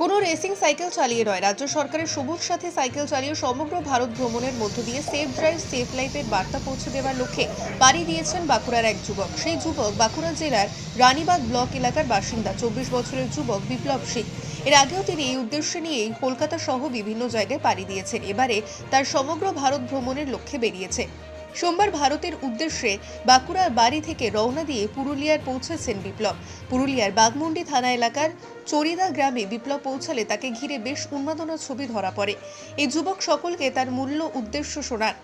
কোনো racing cycle চালিয়ে নয়। রাজ্য সরকারের সবুজ সাথে সাইকেল চালিয়ে সমগ্র ভারত ভ্রমণের মধ্য দিয়ে সেফ ড্রাইভ সেফ লাইফের বার্তা পৌঁছে দেওয়ার লক্ষ্যে পাড়ি দিয়েছেন বাঁকুড়ার এক যুবক। সেই যুবক বাঁকুড়া জেলার রানীবাগ ব্লক এলাকার বাসিন্দা। চব্বিশ বছরের যুবক বিপ্লব সিং। এর আগেও তিনি এই উদ্দেশ্য নিয়েই কলকাতা সহ বিভিন্ন জায়গায় পাড়ি দিয়েছেন। এবারে তার সমগ্র ভারত ভ্রমণের লক্ষ্যে বেরিয়েছে। সোমবার ভারতের উদ্দেশ্যে বাঁকুড়ার বাড়ি থেকে রওনা দিয়ে পুরুলিয়ায় পৌঁছেছেন বিপ্লব। পুরুলিয়ার বাগমুন্ডি থানা এলাকার চরিদা গ্রামে বিপ্লব পৌঁছালে তাকে ঘিরে বেশ উন্মাদনা ছবি ধরা পড়ে। এই যুবক সকলকে তার মূল্য উদ্দেশ্য শোনান।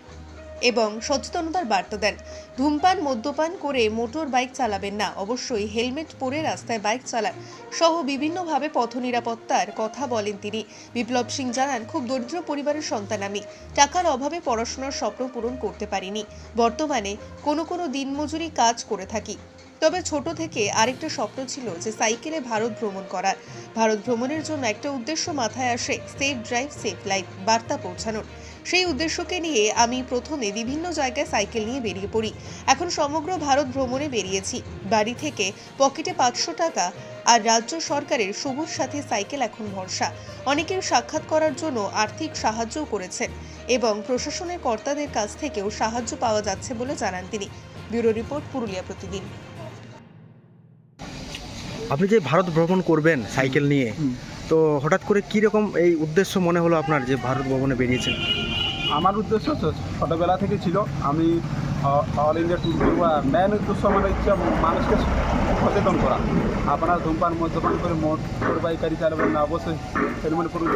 এবং সচেতনতার বার্তা দেন। ধূমপান, মদ্যপান করে মোটর বাইক চালাবেন না। অবশ্যই হেলমেট পরে রাস্তায় বাইক চালান সহ বিভিন্নভাবে পথ নিরাপত্তার কথা বলেন তিনি। বিপ্লব সিং জানান, খুব দরিদ্র পরিবারের সন্তান আমি। টাকার অভাবে পড়াশোনার স্বপ্ন পূরণ করতে পারিনি। বর্তমানে কোনো কোনো দিনমজুরি কাজ করে থাকি। তবে ছোট থেকে আরেকটা স্বপ্ন ছিল যে সাইকেলে ভারত ভ্রমণ করার। ভারত ভ্রমণের জন্য একটা উদ্দেশ্য মাথায় আসে, সেফ ড্রাইভ, সেফ লাইফ। বার্তা পৌঁছানোর। সেই উদ্দেশ্যকে নিয়ে আমি প্রথমে বিভিন্ন জায়গায় সাইকেল নিয়ে বেরিয়ে পড়ি। এখন সমগ্র ভারত ভ্রমণে বেরিয়েছি। বাড়ি থেকে পকেটে পাঁচশো টাকা আর রাজ্য সরকারের সবুজ সাথে সাইকেল এখন ভরসা। অনেকের সাক্ষাৎ করার জন্য আর্থিক সাহায্যও করেছেন এবং প্রশাসনের কর্তাদের কাছ থেকেও সাহায্য পাওয়া যাচ্ছে বলে জানান তিনি। ব্যুরো রিপোর্ট পুরুলিয়া প্রতিদিন। আপনি যে ভারত ভ্রমণ করবেন সাইকেল নিয়ে? তো হঠাৎ করে কীরকম এই উদ্দেশ্য মনে হলো আপনার যে ভারত ভবনে বেরিয়েছেন? আমার উদ্দেশ্য ছোটোবেলা থেকে ছিল, আমি অল ইন্ডিয়া ট্যুর করব মেন উদ্দেশ্য, আমার ইচ্ছা মানুষকে সচেতন করা। আপনারা ধূমপান, মদ্যপান করে মোটর বাইকারি চালাবেন না, অবশ্যই হেলমেট করুন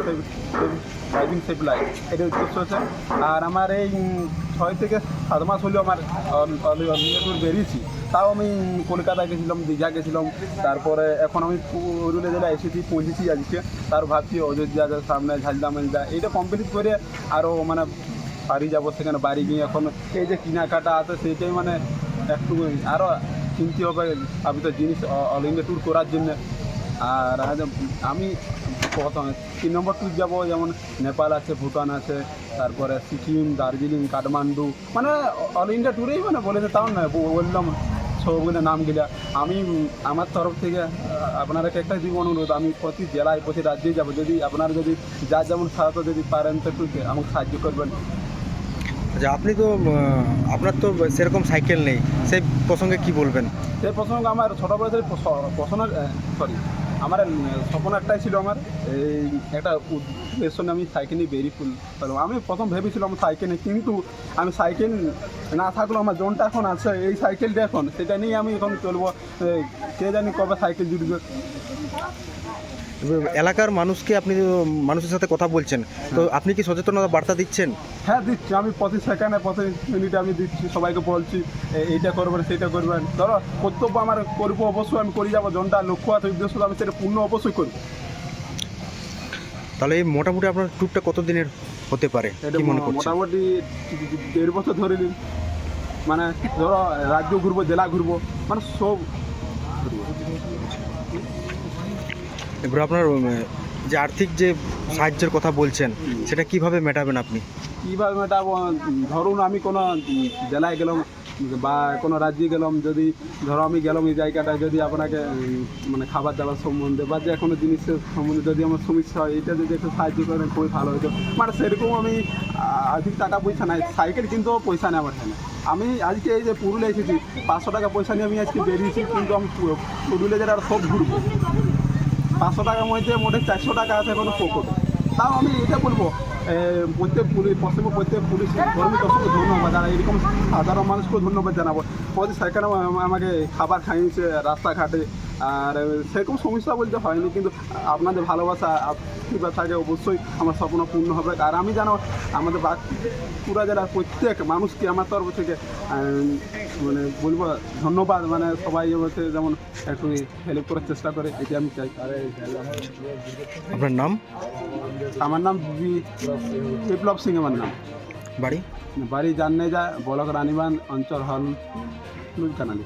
ড্রাইভিং সেফ লাইফ এটা উদ্দেশ্য আছে। আর আমার এই ছয় থেকে সাত মাস হলেও আমার বেরিয়েছি। তাও আমি কলকাতা গেছিলাম, দীঘা গেছিলাম, তারপরে এখন আমি পুরুলিয়া জেলায় এসেছি, পৌঁছেছি আজকে। তার ভাবছি অযোধ্যা সামনে ঝালদা মালদা এইটা কমপ্লিট করে আরও মানে বাড়ি যাব সেখানে, বাড়ি গিয়ে এখন এই যে কেনাকাটা আছে, সেইটাই মানে একটু আরও কিনতে হবে আমি তো জিনিস অল ইন্ডিয়া ট্যুর করার জন্য। আর আমি প্রথম তিন নম্বর ট্যুর যাব যেমন নেপাল আছে ভুটান আছে তারপরে সিকিম দার্জিলিং কাঠমান্ডু। মানে অল ইন্ডিয়া ট্যুরেই মানে বলেছে তাও না বললাম সবগুলো নামগুলো আমি আমার তরফ থেকে আহ, আপনাদেরকে একটা দিব অনুরোধ আমি প্রতি জেলায় প্রতি রাজ্যেই যাব। যদি আপনারা যদি যা যেমন সাহায্য যদি পারেন তো একটু আমাকে সাহায্য করবেন। আচ্ছা আপনি তো আপনার তো সেরকম সাইকেল নেই সেই প্রসঙ্গে কি বলবেন? সেই প্রসঙ্গে আমার ছোটোবেলা থেকে পছন্দ সরি আমার স্বপ্ন একটাই ছিল আমার, এই একটা উদ্দেশ্য আমি সাইকেল নিয়ে বেরিয়ে ফেললাম আমি প্রথম ভেবেছিলাম সাইকেল নিয়ে কিন্তু আমি সাইকেল না থাকলেও আমার জোনটা এখন আছে, এই সাইকেলটা এখন, সেটা নিয়ে আমি এখন চলবো কে জানি কবে সাইকেল জুড়বে এলাকার মানুষকে আপনি মানুষের সাথে কথা বলছেন তো আপনি কি সচেতনতা বার্তা দিচ্ছেন? হ্যাঁ দিচ্ছি। আমি প্রতি সেকেন্ডে প্রতি মিনিটে আমি দিচ্ছি সবাইকে বলছি এইটা করবেন সেইটা করবেন। ধরো কর্তব্য আমার করব অবশ্যই আমি করে যাব। জনটা লক্ষ্য আছে উদ্দেশ্য আমি সেটা পূর্ণ অবশ্যই করব তাহলে এই মোটামুটি আপনার ট্যুরটা কত দিনের হতে পারে? কি মনে করছেন? মোটামুটি দেড় বছর ধরে নিন মানে ধরো রাজ্য ঘুরবো জেলা ঘুরবো মানে সব ঘুরবো। এবার আপনার যে আর্থিক যে সাহায্যের কথা বলছেন, সেটা কীভাবে মেটাবেন আপনি? কীভাবে মেটাবো? ধরুন আমি কোনো জেলায় গেলাম বা কোনো রাজ্যে গেলাম, যদি ধরো আমি গেলাম এই জায়গাটায় যদি আপনাকে মানে খাবার দাবার সম্বন্ধে বা যে কোনো জিনিসের সম্বন্ধে যদি আমার সমস্যা হয়, এটা যদি একটু সাহায্য করেন খুবই ভালো হতো। মানে সেরকম আমি আর্থিক টাকা পয়সা নাই, সাইকেল কিন্তু পয়সা নেই আমার আমি আজকে এই যে পুরুলিয়া এসেছি, পাঁচশো টাকা পয়সা নিয়ে আমি আজকে বেরিয়েছি, কিন্তু আমি পুরুলিয়া জেলার সব ঘুরবো। পাঁচশো টাকার মধ্যে মোটে চারশো টাকা আছে কোনো পকেটে তাও আমি এটা বলব প্রত্যেক পুলিশ পশ্চিমবঙ্গ প্রত্যেক পুলিশ কর্মী দর্শককে ধন্যবাদ যারা এরকম সাধারণ মানুষকেও ধন্যবাদ জানাব। আমাদের সরকার আমাকে খাবার খাইয়েছে রাস্তাঘাটে। আর সেরকম সমস্যা বলতে হয়নি কিন্তু আপনাদের ভালোবাসা আশীর্বাদ থাকে অবশ্যই আমার স্বপ্ন পূর্ণ হবে। আর আমি জানো আমাদের বাঁকুড়া জেলার প্রত্যেক মানুষকে আমার তরফ থেকে মানে বলব ধন্যবাদ মানে সবাই আমাকে যেমন একটু হেল্প করার চেষ্টা করে এটি আমি চাই। আপনার নাম? আমার নাম বিপ্লব সিং আমার নাম। বাড়ি? বাড়ি জাননে যা ব্লক রানীবান অঞ্চল হল কানালি